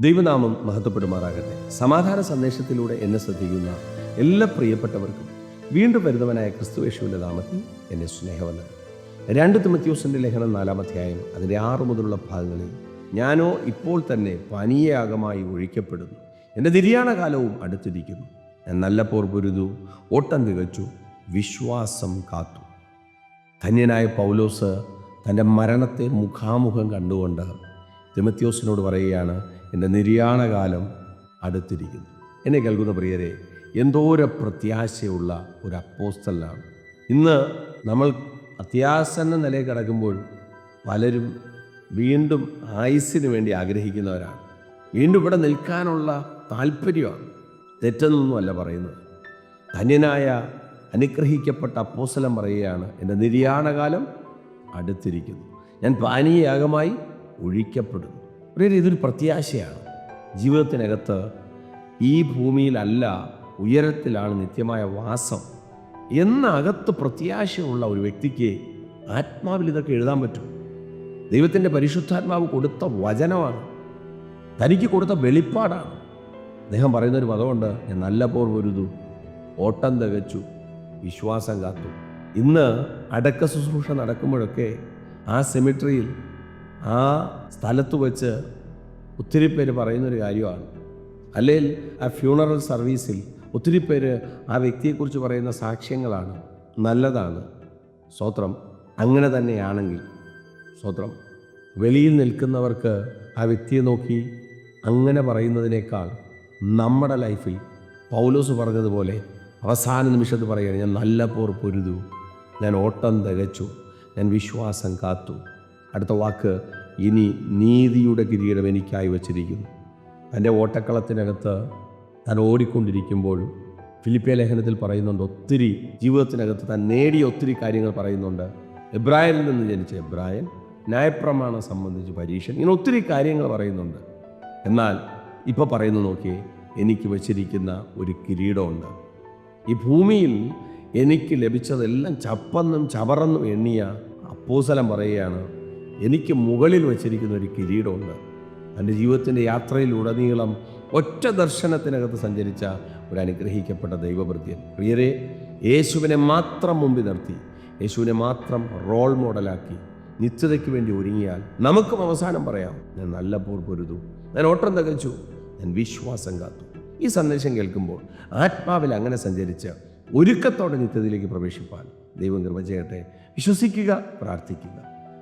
ദൈവനാമം മഹത്വപ്പെടുമാറാകട്ടെ. സമാധാന സന്ദേശത്തിലൂടെ എന്നെ ശ്രദ്ധിക്കുന്ന എല്ലാ പ്രിയപ്പെട്ടവർക്കും വീണ്ടും വരുന്നവനായ ക്രിസ്തു യേശുവിന്റെ നാമത്തിൽ എന്നെ സ്നേഹവന്ദനം. രണ്ട് തിമത്യോസിന്റെ ലേഖനം നാലാം അധ്യായം അതിന്റെ ആറ് മുതലുള്ള ഭാഗങ്ങളിൽ ഞാനോ ഇപ്പോൾ തന്നെ പനിയാകമായി ഒഴിക്കപ്പെടുന്നു. എന്റെ നിര്യാണ കാലവും അടുത്തിരിക്കുന്നു. ഞാൻ നല്ല പോർ പൊരുതു ഓട്ടം തികച്ചു വിശ്വാസം കാത്തു. ധന്യനായ പൗലോസ് തന്റെ മരണത്തെ മുഖാമുഖം കണ്ടുകൊണ്ട് തിമത്യോസിനോട് പറയുകയാണ് എന്റെ നിര്യാണകാലം അടുത്തിരിക്കുന്നു. എന്നെ കേൾക്കുന്ന പ്രിയരെ എന്തോര പ്രത്യാശയുള്ള ഒരു അപ്പോസ്റ്റലാണ് ഇന്ന് നമ്മൾ അത്യാസന്ന നിലയിൽ കിടക്കുമ്പോൾ പലരും വീണ്ടും ആയുസ്സിന് വേണ്ടി ആഗ്രഹിക്കുന്നവരാണ്. വീണ്ടും ഇവിടെ നിൽക്കാനുള്ള താല്പര്യമാണ്. തെറ്റെന്നൊന്നുമല്ല പറയുന്നത്. ധന്യനായ അനുഗ്രഹിക്കപ്പെട്ട അപ്പോസലം പറയുകയാണ് എന്റെ നിര്യാണകാലം അടുത്തിരിക്കുന്നു. ഞാൻ പാനീയാഗമായി ഒഴിക്കപ്പെടുന്നു. ഒരു ഇതൊരു പ്രത്യാശയാണ്. ജീവിതത്തിനകത്ത് ഈ ഭൂമിയിലല്ല ഉയരത്തിലാണ് നിത്യമായ വാസം എന്നകത്ത് പ്രത്യാശയുള്ള ഒരു വ്യക്തിക്ക് ആത്മാവിൽ ഇതൊക്കെ എഴുതാൻ പറ്റും. ദൈവത്തിന്റെ പരിശുദ്ധാത്മാവ് കൊടുത്ത വചനമാണ്. തനിക്ക് കൊടുത്ത വെളിപ്പാടാണ്. അദ്ദേഹം പറയുന്നൊരു പദമുണ്ട് ഞാൻ നല്ല പോർ ഓട്ടം തികച്ചു വിശ്വാസം കാത്തു. ഇന്ന് അടക്ക ശുശ്രൂഷ നടക്കുമ്പോഴൊക്കെ ആ സെമിട്രിയിൽ ആ സ്ഥലത്ത് വെച്ച് ഒത്തിരി പേര് പറയുന്നൊരു കാര്യമാണ്. അല്ലെങ്കിൽ ആ ഫ്യൂണറൽ സർവീസിൽ ഒത്തിരി പേര് ആ വ്യക്തിയെക്കുറിച്ച് പറയുന്ന സാക്ഷ്യങ്ങളാണ്. നല്ലതാണ്. സ്വത്രം അങ്ങനെ തന്നെയാണെങ്കിൽ സ്വത്രം. വെളിയിൽ നിൽക്കുന്നവർക്ക് ആ വ്യക്തിയെ നോക്കി അങ്ങനെ പറയുന്നതിനേക്കാൾ നമ്മുടെ ലൈഫിൽ പൗലോസ് പറഞ്ഞതുപോലെ അവസാന നിമിഷത്ത് പറയുകയാണ് ഞാൻ നല്ല പോർ പൊരുതു. ഞാൻ ഓട്ടം തികച്ചു. ഞാൻ വിശ്വാസം കാത്തു. അടുത്ത വാക്ക് ഇനി നീതിയുടെ കിരീടം എനിക്കായി വച്ചിരിക്കുന്നു. തന്റെ ഓട്ടക്കളത്തിനകത്ത് താൻ ഓടിക്കൊണ്ടിരിക്കുമ്പോഴും ഫിലിപ്പിയ ലേഖനത്തിൽ പറയുന്നുണ്ട് ഒത്തിരി ജീവിതത്തിനകത്ത് താൻ നേടിയ ഒത്തിരി കാര്യങ്ങൾ പറയുന്നുണ്ട്. എബ്രായനിൽ നിന്ന് ജനിച്ച എബ്രായൻ ന്യായപ്രമാണം സംബന്ധിച്ച് പരീക്ഷൻ ഇങ്ങനെ ഒത്തിരി കാര്യങ്ങൾ പറയുന്നുണ്ട്. എന്നാൽ ഇപ്പോൾ പറയുന്നു നോക്കിയേ എനിക്ക് വച്ചിരിക്കുന്ന ഒരു കിരീടമുണ്ട്. ഈ ഭൂമിയിൽ എനിക്ക് ലഭിച്ചതെല്ലാം ചപ്പന്നും ചവറന്നും എണ്ണിയ അപ്പോസലം പറയുകയാണ് എനിക്ക് മുകളിൽ വച്ചിരിക്കുന്ന ഒരു കിരീടമുണ്ട്. എന്റെ ജീവിതത്തിന്റെ യാത്രയിലുടനീളം ഒറ്റ ദർശനത്തിനകത്ത് സഞ്ചരിച്ച ഒരു അനുഗ്രഹിക്കപ്പെട്ട ദൈവഭൃത്യൻ പ്രിയരെ യേശുവിനെ മാത്രം മുമ്പിൽ നിർത്തി യേശുവിനെ മാത്രം റോൾ മോഡലാക്കി നിത്യതയ്ക്ക് വേണ്ടി ഒരുങ്ങിയാൽ നമുക്കും അവസാനം പറയാം ഞാൻ നല്ല പോർ പൊരുതു ഞാൻ ഓട്ടം തകച്ചു ഞാൻ വിശ്വാസം കാത്തു. ഈ സന്ദേശം കേൾക്കുമ്പോൾ ആത്മാവിൽ അങ്ങനെ സഞ്ചരിച്ച് ഒരുക്കത്തോടെ നിത്യതയിലേക്ക് പ്രവേശിപ്പാൻ ദൈവം ചെയ്യട്ടെ. വിശ്വസിക്കുക പ്രാർത്ഥിക്കുക.